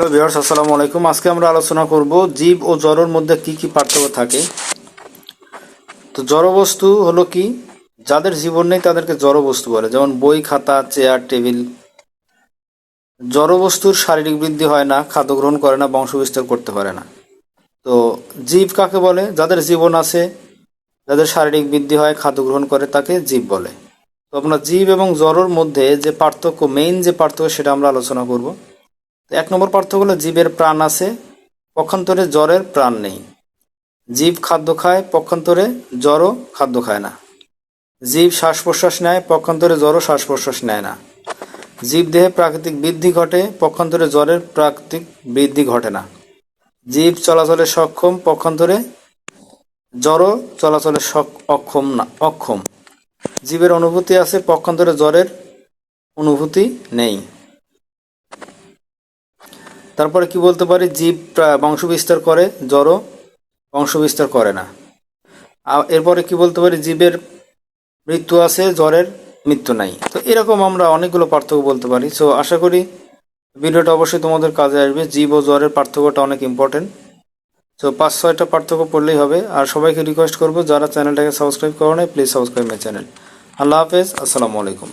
Hello বিহার্স আসসালামু আলাইকুম। আজকে আমরা আলোচনা করব জীব ও জড়র মধ্যে কি কি পার্থক্য থাকে। তো জড়বস্তু হলো কি? যাদের জীবন নেই তাদেরকে জড়বস্তু বলে, যেমন বই, খাতা, চেয়ার, টেবিল। জড়বস্তুর শারীরিক বৃদ্ধি হয় না, খাদ্য গ্রহণ করে না, বংশবিস্তার করতে পারে না। তো জীব কাকে বলে? যাদের জীবন আছে, যাদের শারীরিক বৃদ্ধি হয়, খাদ্য গ্রহণ করে, তাকে জীব বলে। তো আপনার জীব এবং জড়র মধ্যে যে পার্থক্য মেইন যে পার্থক্য, সেটা আমরা আলোচনা করব। এক নম্বর পার্থক্য হলো জীবের প্রাণ আছে, পক্ষান্তরে জ্বরের প্রাণ নেই। জীব খাদ্য খায়, পক্ষান্তরে জ্বরও খাদ্য খায় না। জীব শ্বাস প্রশ্বাস নেয়, পক্ষান্তরে জ্বরও শ্বাস প্রশ্বাস নেয় না। জীব দেহে প্রাকৃতিক বৃদ্ধি ঘটে, পক্ষান্তরে জ্বরের প্রাকৃতিক বৃদ্ধি ঘটে না। জীব চলাচলে সক্ষম, পক্ষান্তরে জ্বরও চলাচলে অক্ষম না, অক্ষম। জীবের অনুভূতি আছে, পক্ষান্তরে জ্বরের অনুভূতি নেই। তারপরে কি বলতে পারি? জীব প্রা- বংশবিস্তার করে জড় বংশবিস্তার করে না। এরপরে কি বলতে পারি? জীবের মৃত্যু আছে, জ্বরের মৃত্যু নাই। তো এরকম আমরা অনেকগুলো পার্থক্য বলতে পারি। সো আশা করি ভিডিওটা অবশ্যই তোমাদের কাজে আসবে। জীব ও জ্বরের পার্থক্যটা অনেক ইম্পর্টেন্ট তো পাঁচ, ছয়টা পার্থক্য পড়লেই হবে। আর সবাইকে রিকোয়েস্ট করব, যারা চ্যানেলটাকে সাবস্ক্রাইব করো নাই প্লিজ সাবস্ক্রাইব মাই চ্যানেল আল্লাহ হাফেজ, আসসালামু আলাইকুম।